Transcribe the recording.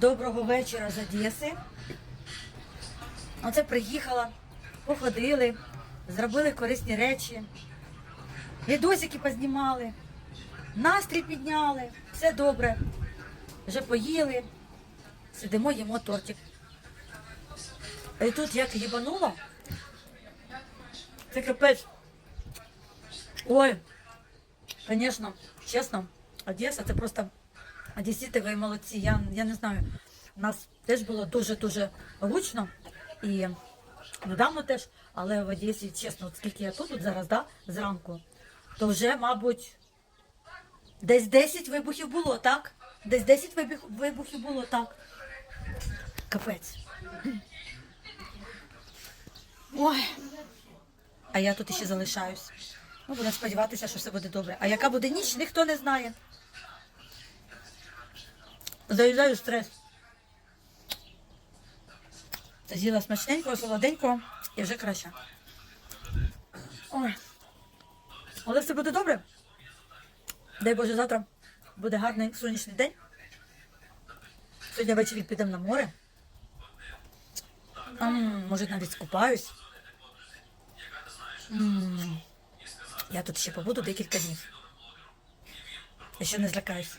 Доброго вечора з Одеси. Оце приїхала, походили, зробили корисні речі, відосики познімали, настрій підняли, все добре. Вже поїли, сидимо, їмо тортик. І тут як їбануло, це капець. Ой, звісно, чесно, Одеса це просто Одесіти, ви молодці. Я, я не знаю. У нас теж було дуже-дуже гучно і недавно теж, але в Одесі, чесно, скільки я тут зараз, да, зранку, то вже, мабуть, десь 10 вибухів було, так? Десь 10 вибух, вибухів було, так. Капець. Ой. А я тут ще залишаюсь. Ну, будемо сподіватися, що все буде добре. А яка буде ніч, ніхто не знає. Заїжджаю стрес. З'їла смачненького, солоденького і вже краще. Ой. Але все буде добре. Дай Боже, завтра буде гарний сонячний день. Сьогодні ввечері підемо на море. М, може, навіть скупаюсь. М, Я тут ще побуду декілька днів. Я ще не злякаюсь.